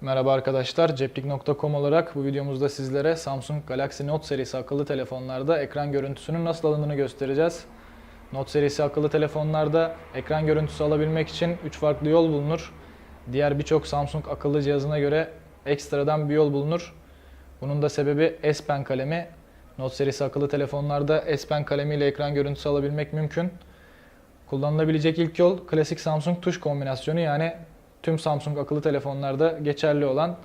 Merhaba arkadaşlar, ceplik.com olarak bu videomuzda sizlere Samsung Galaxy Note serisi akıllı telefonlarda ekran görüntüsünün nasıl alındığını göstereceğiz. Note serisi akıllı telefonlarda ekran görüntüsü alabilmek için 3 farklı yol bulunur. Diğer birçok Samsung akıllı cihazına göre ekstradan bir yol bulunur. Bunun da sebebi S Pen kalemi. Note serisi akıllı telefonlarda S Pen kalemiyle ekran görüntüsü alabilmek mümkün. Kullanılabilecek ilk yol klasik Samsung tuş kombinasyonu yani tüm Samsung akıllı telefonlarda geçerli olan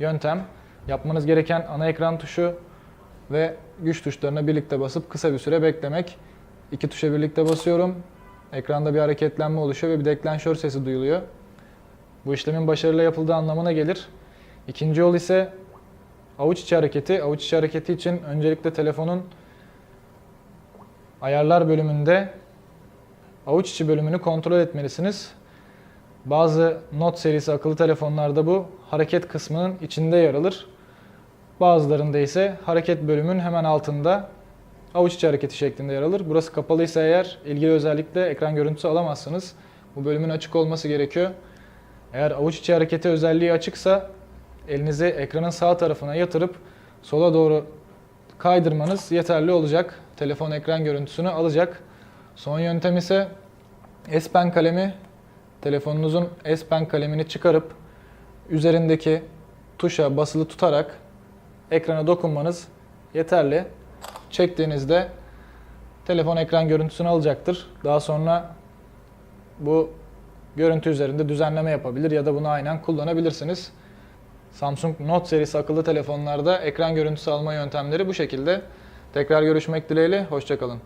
yöntem. Yapmanız gereken ana ekran tuşu ve güç tuşlarına birlikte basıp kısa bir süre beklemek. İki tuşa birlikte basıyorum. Ekranda bir hareketlenme oluşuyor ve bir deklanşör sesi duyuluyor. Bu işlemin başarıyla yapıldığı anlamına gelir. İkinci yol ise avuç içi hareketi. Avuç içi hareketi için öncelikle telefonun ayarlar bölümünde avuç içi bölümünü kontrol etmelisiniz. Bazı Note serisi akıllı telefonlarda bu hareket kısmının içinde yer alır. Bazılarında ise hareket bölümün hemen altında avuç içi hareketi şeklinde yer alır. Burası kapalıysa eğer ilgili özellikle ekran görüntüsü alamazsınız. Bu bölümün açık olması gerekiyor. Eğer avuç içi hareketi özelliği açıksa elinizi ekranın sağ tarafına yatırıp sola doğru kaydırmanız yeterli olacak. Telefon ekran görüntüsünü alacak. Son yöntem ise S Pen kalemi telefonunuzun S Pen kalemini çıkarıp üzerindeki tuşa basılı tutarak ekrana dokunmanız yeterli. Çektiğinizde telefon ekran görüntüsünü alacaktır. Daha sonra bu görüntü üzerinde düzenleme yapabilir ya da bunu aynen kullanabilirsiniz. Samsung Note serisi akıllı telefonlarda ekran görüntüsü alma yöntemleri bu şekilde. Tekrar görüşmek dileğiyle, hoşçakalın.